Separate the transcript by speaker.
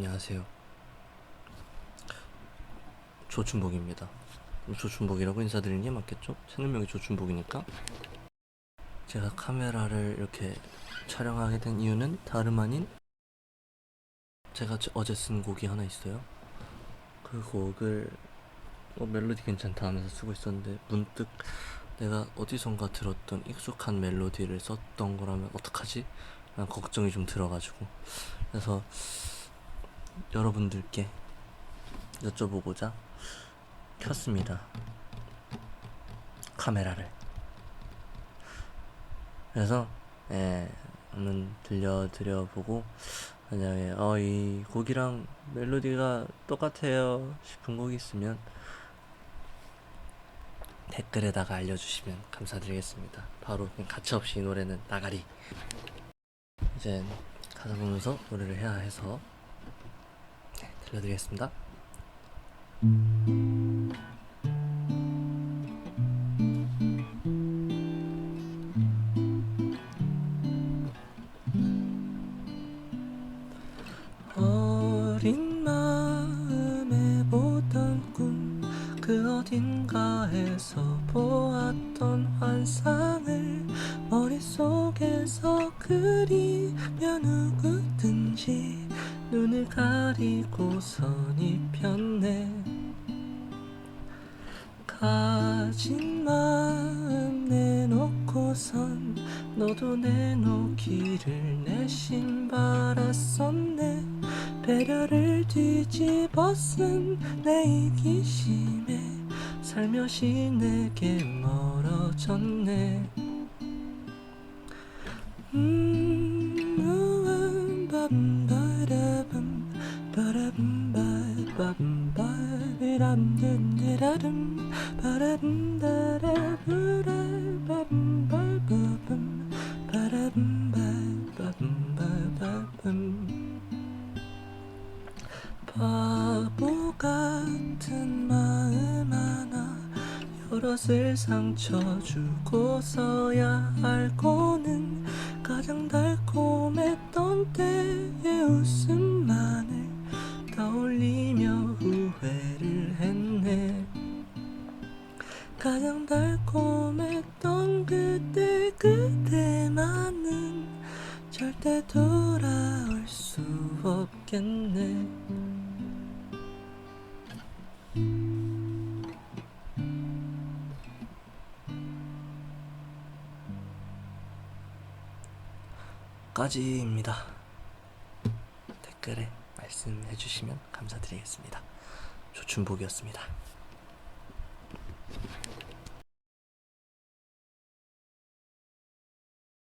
Speaker 1: 안녕하세요. 조춘복입니다. 조춘복이라고 인사드리는 게 맞겠죠? 채널명이 조춘복이니까. 제가 카메라를 이렇게 촬영하게 된 이유는 다름 아닌 제가 저- 어제 쓴 곡이 하나 있어요. 그 곡을 어, 멜로디 괜찮다 하면서 쓰고 있었는데 문득 내가 어디선가 들었던 익숙한 멜로디를 썼던 거라면 어떡하지? 라는 걱정이 좀 들어가지고 그래서 여러분들께 여쭤보고자 켰습니다. 카메라를. 그래서 예, 한번 들려드려 보고 만약에 어, 이 곡이랑 멜로디가 똑같아요 싶은 곡이 있으면 댓글에다가 알려주시면 감사드리겠습니다. 바로 가차없이 이 노래는 나가리. 이제 가사 보면서 노래를 해야 해서 네, 들려드리겠습니다. 그 어딘가에서 보았던 환상을 머릿속에서 그리며 눈을 가리고선 입혔네. 가진 마음 내놓고선 너도 내놓기를 내심 바랐었네. 배려를 뒤집어 쓴 내 이기심에 살며시 내게 멀어졌네. 음, 바보 같은 마음 하나 여럿을 상처 주고서야 알고는 가장 달콤했던 때의 웃음만을 가장 달콤했던 그때 그대만은 절대 돌아올 수 없겠네 까지입니다. 댓글에 말씀해 주시면 감사드리겠습니다. 조춘복이었습니다.